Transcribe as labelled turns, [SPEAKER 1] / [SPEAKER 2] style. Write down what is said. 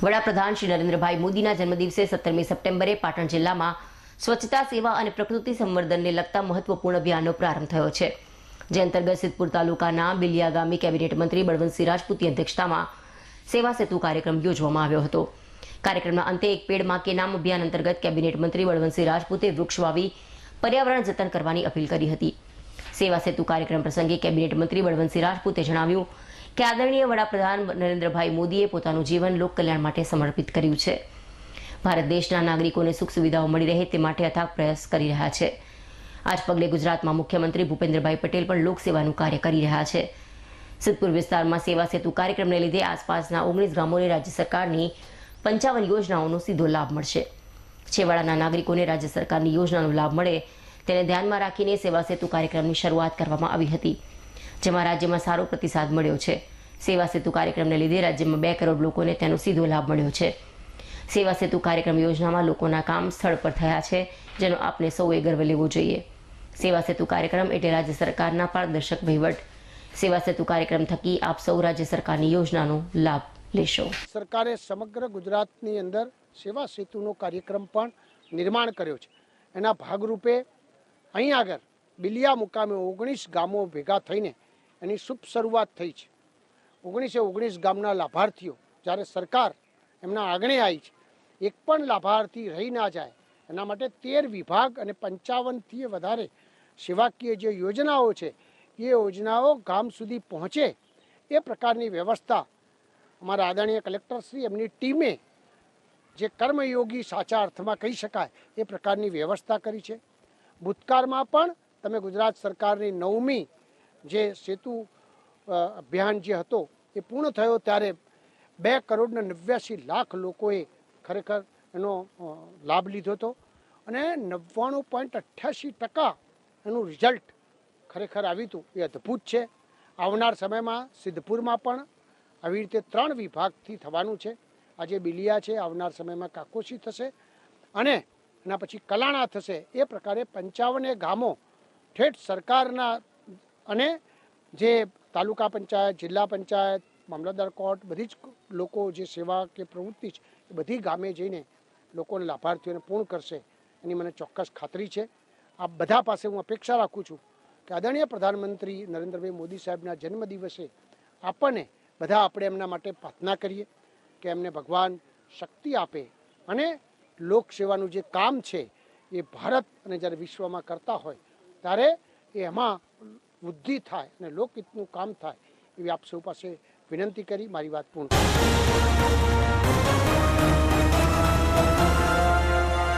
[SPEAKER 1] વડાપ્રધાન શ્રી નરેન્દ્રભાઈ મોદીના જન્મદિવસે સત્તરમી સપ્ટેમ્બરે પાટણ જિલ્લામાં સ્વચ્છતા સેવા અને પ્રકૃતિ સંવર્ધનને લગતા મહત્વપૂર્ણ અભિયાનનો પ્રારંભ થયો છે, જે અંતર્ગત સિદ્ધપુર તાલુકાના બિલિયા ગામે કેબિનેટ મંત્રી બળવંતસિંહ રાજપૂતની અધ્યક્ષતામાં સેવા સેતુ કાર્યક્રમ યોજવામાં આવ્યો હતો. કાર્યક્રમના અંતે એક પેડમાં કે નામ અભિયાન અંતર્ગત કેબિનેટ મંત્રી બળવંતસિંહ રાજપૂતે વૃક્ષ વાવી પર્યાવરણ જતન કરવાની અપીલ કરી હતી. સેવા સેતુ કાર્યક્રમ પ્રસંગે કેબિનેટ મંત્રી બળવંતસિંહ રાજપૂતે જણાવ્યું કે આદરણીય વડાપ્રધાન નરેન્દ્રભાઈ મોદીએ પોતાનું જીવન લોક કલ્યાણ માટે સમર્પિત કર્યું છે. ભારત દેશના નાગરિકોને સુખ સુવિધાઓ મળી રહે તે માટે અથાગ પ્રયાસ કરી રહ્યા છે. આજ પગલે ગુજરાતમાં મુખ્યમંત્રી ભૂપેન્દ્રભાઈ પટેલ પણ લોકસેવાનું કાર્ય કરી રહ્યા છે. સિદ્ધપુર વિસ્તારમાં સેવા સેતુ કાર્યક્રમને લીધે આસપાસના ઓગણીસ ગામોને રાજ્ય સરકારની પંચાવન યોજનાઓનો સીધો લાભ મળશે. છેવાડાના નાગરિકોને રાજ્ય સરકારની યોજનાનો લાભ મળે તેને ધ્યાનમાં રાખીને સેવા સેતુ કાર્યક્રમની શરૂઆત કરવામાં આવી હતી. જેમાં રાજ્યમાં સારો પ્રતિસાદ મળ્યો છે. સેવા સેતુ કાર્યક્રમને લીધે રાજ્યમાં બે કરોડ લોકોને તેનો સીધો લાભ મળ્યો છે. સેવા સેતુ કાર્યક્રમ યોજનામાં લોકોના કામ સ્થળ પર થયા છે, જેનો આપણે સૌએ ગર્વ લેવો જોઈએ. સેવા સેતુ કાર્યક્રમ એટલે રાજ્ય સરકારના પારદર્શક વહીવટ. સેવા સેતુ કાર્યક્રમ થકી આપ સૌ રાજ્ય સરકારની યોજનાનો લાભ લેશો.
[SPEAKER 2] સરકારે સમગ્ર ગુજરાતની અંદર સેવા સેતુનો કાર્યક્રમ પણ નિર્માણ કર્યો છે. એના ભાગરૂપે અહીં આગળ બિલિયા મુકામે ઓગણીસ ગામો ભેગા થઈને એની શુભ શરૂઆત થઈ છે. ઓગણીસે ઓગણીસ ગામના લાભાર્થીઓ જ્યારે સરકાર એમના આંગણે આવી છે, એક પણ લાભાર્થી રહી ના જાય, એના માટે તેર વિભાગ અને પંચાવનથી વધારે સેવાકીય જે યોજનાઓ છે, એ યોજનાઓ ગામ સુધી પહોંચે એ પ્રકારની વ્યવસ્થા અમારા આદરણીય કલેક્ટરશ્રી એમની ટીમે જે કર્મયોગી સાચા અર્થમાં કહી શકાય એ પ્રકારની વ્યવસ્થા કરી છે. ભૂતકાળમાં પણ તમે ગુજરાત સરકારની નવમી જે સેતુ અભિયાન જે હતો, એ પૂર્ણ થયો ત્યારે બે કરોડને નવ્યાસી લાખ લોકોએ ખરેખર એનો લાભ લીધો હતો અને નવ્વાણું પોઈન્ટ અઠ્યાસી ટકા એનું રિઝલ્ટ ખરેખર આવ્યું હતું. એ અદ્ભુત છે. આવનાર સમયમાં સિદ્ધપુરમાં પણ આવી રીતે ત્રણ વિભાગથી થવાનું છે. આજે બિલિયા છે, આવનાર સમયમાં કાકોશી થશે અને એના પછી કલાણા થશે. એ પ્રકારે પંચાવને ગામો ઠેઠ સરકારના અને જે તાલુકા પંચાયત, જિલ્લા પંચાયત, મામલતદાર કોર્ટ બધી જ લોકો જે સેવા કે પ્રવૃત્તિ છે, એ બધી ગામે જઈને લોકોને લાભાર્થીઓને પૂર્ણ કરશે. એની મને ચોક્કસ ખાતરી છે. આ બધા પાસે હું અપેક્ષા રાખું છું કે આદરણીય પ્રધાનમંત્રી નરેન્દ્રભાઈ મોદી સાહેબના જન્મદિવસે આપણને બધા આપણે એમના માટે પ્રાર્થના કરીએ કે એમને ભગવાન શક્તિ આપે અને લોકસેવાનું જે કામ છે એ ભારત અને જ્યારે વિશ્વમાં કરતા હોય, ત્યારે એ એમાં વૃદ્ધિ થાય અને લોકહિતનું કામ થાય એવી આપ સૌ પાસે વિનંતી કરી, મારી વાત પૂર્ણ